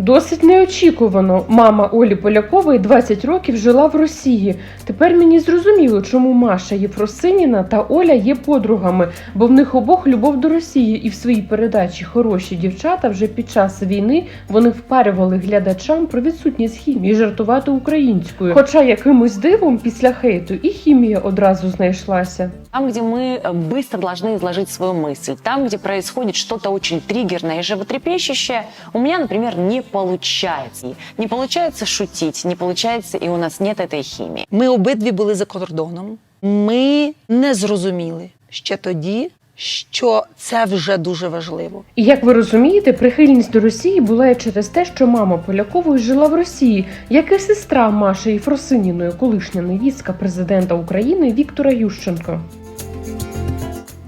Досить неочікувано. Мама Олі Полякової 20 років жила в Росії. Тепер мені зрозуміло, чому Маша Єфросиніна та Оля є подругами, бо в них обох любов до Росії, і в своїй передачі хороші дівчата вже під час війни вони впарювали глядачам про відсутність хімії жартувати українською. Хоча якимось дивом після хейту і хімія одразу знайшлася. Там, где мы э, быстро должны изложить свою мысль, там, где происходит что-то очень триггерное и животрепещущее, у меня, например, не получается. Не получается шутить, не получается, и у нас нет этой химии. Ми обидві були за кордоном. Ми не зрозуміли ще тоді, що це вже дуже важливо. І як ви розумієте, прихильність до Росії була і через те, що мама Полякової жила в Росії, як і сестра Маші Єфросиніної, колишня невістка президента України Віктора Ющенко.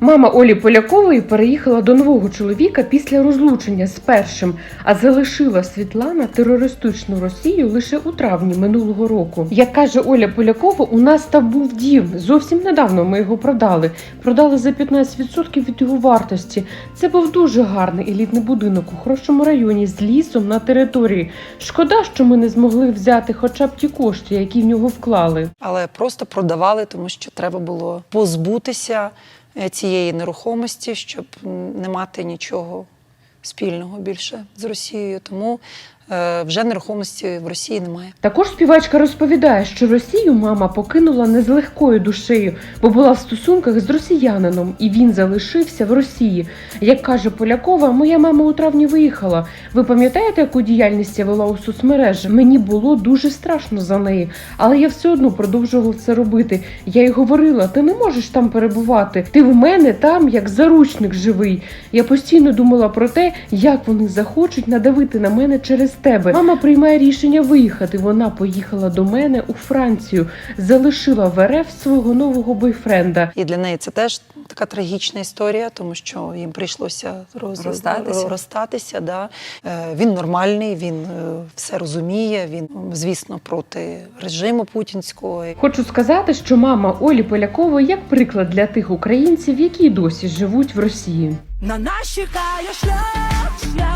Мама Олі Полякової переїхала до нового чоловіка після розлучення з першим, а залишила Світлана терористичну Росію лише у травні минулого року. Як каже Оля Полякова, у нас там був дім. Зовсім недавно ми його продали. Продали за 15% від його вартості. Це був дуже гарний елітний будинок у хорошому районі з лісом на території. Шкода, що ми не змогли взяти хоча б ті кошти, які в нього вклали. Але просто продавали, тому що треба було позбутися цієї нерухомості, щоб не мати нічого спільного більше з Росією. Тому е, вже нерухомості в Росії немає. Також співачка розповідає, що Росію мама покинула не з легкою душею, бо була в стосунках з росіянином, і він залишився в Росії. Як каже Полякова, моя мама у травні виїхала. Ви пам'ятаєте, яку діяльність я вела у соцмережі? Мені було дуже страшно за неї, але я все одно продовжувала це робити. Я й говорила: ти не можеш там перебувати. Ти в мене там як заручник живий. Я постійно думала про те, як вони захочуть надавити на мене через тебе. Мама приймає рішення виїхати. Вона поїхала до мене у Францію, залишила в РФ свого нового бойфренда. І для неї це теж така трагічна історія, тому що їм прийшлося роз... Розстатися. розстатися да. Е, Він нормальний, він е, все розуміє. Він, звісно, проти режиму путінського. Хочу сказати, що мама Олі Полякової як приклад для тих українців, які досі живуть в Росії. На нас чекає шлях, шлях.